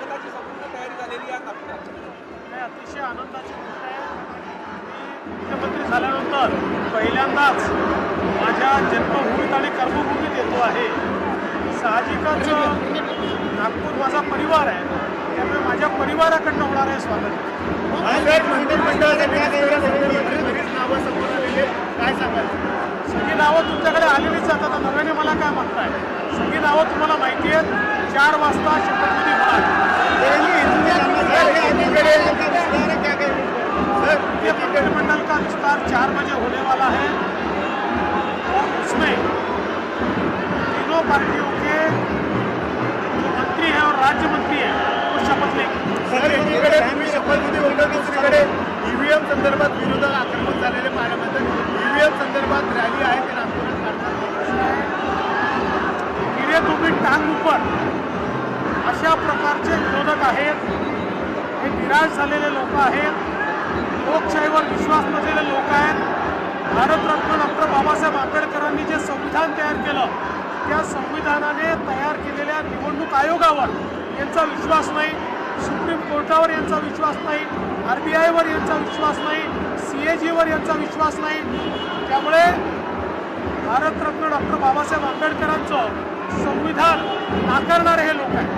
स्वागताची संपूर्ण तयारी झालेली आहे नागपुरात हे अतिशय आनंदाची गोष्ट आहे. मी मुख्यमंत्री झाल्यानंतर पहिल्यांदाच माझ्या जन्मभूमीत आणि कर्मभूमीत येतो आहे. साहजिकच नागपूर माझा परिवार आहे. त्यामुळे माझ्या परिवाराकडनं होणार आहे स्वागत. काय सांगाल? सगळी नावं तुमच्याकडे आलेलीच आता नव्याने मला काय मागताय सगळी नावं तुम्हाला माहिती आहेत. चार वाजता शपथविधी मंत्रिमंडल का विस्तार चार बजे होने वाला है और उसमें तीनों पार्टियों के जो मंत्री हैं और राज्य मंत्री हैं वो शपथ लेंगे सर ईव्हीएम संदर्भात विरोधक आक्रमक झालेले पाहायला ईव्हीएम संदर्भात रॅली आहे ते नागपुरात काढतात गिरे तुम्ही टांग उपर अशा प्रकारचे विरोधक आहेत हे निराश झालेले लोक आहेत लोकशाही विश्वास नसलेले लोक आहेत. भारतरत्न डॉक्टर बाबासाहेब आंबेडकरांनी जे संविधान तयार केलं त्या संविधानाने तयार केलेल्या निवडणूक आयोगावर यांचा विश्वास नाही सुप्रीम कोर्टावर यांचा विश्वास नाही आर बी आयवर यांचा विश्वास नाही सी ए जीवर यांचा विश्वास नाही. त्यामुळे भारतरत्न डॉक्टर बाबासाहेब आंबेडकरांचं संविधान नाकारणारे हे लोक आहेत.